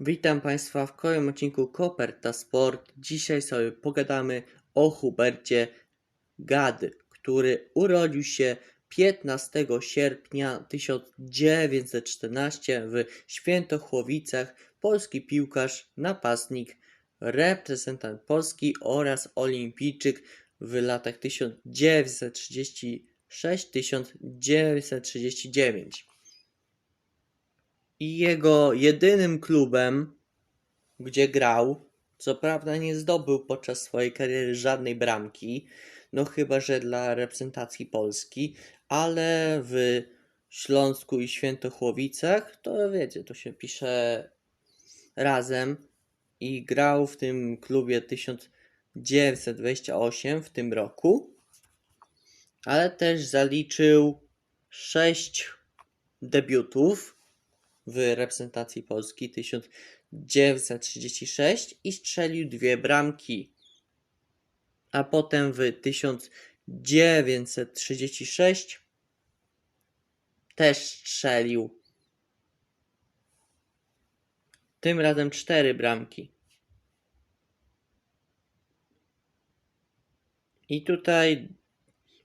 Witam Państwa w kolejnym odcinku Koperta Sport. Dzisiaj sobie pogadamy o Hubercie Gady, który urodził się 15 sierpnia 1914 w Świętochłowicach. Polski piłkarz, napastnik, reprezentant Polski oraz olimpijczyk w latach 1936-1939 i jego jedynym klubem, gdzie grał, co prawda nie zdobył podczas swojej kariery żadnej bramki, no chyba że dla reprezentacji Polski, ale w Śląsku i Świętochłowicach, to wiecie, to się pisze razem i grał w tym klubie 1928 w tym roku, ale też zaliczył 6 debiutów w reprezentacji Polski 1936 i strzelił dwie bramki. A potem w 1936 też strzelił. Tym razem cztery bramki. I tutaj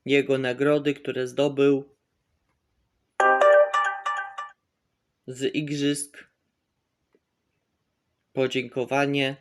jego nagrody, które zdobył z igrzysk. Podziękowanie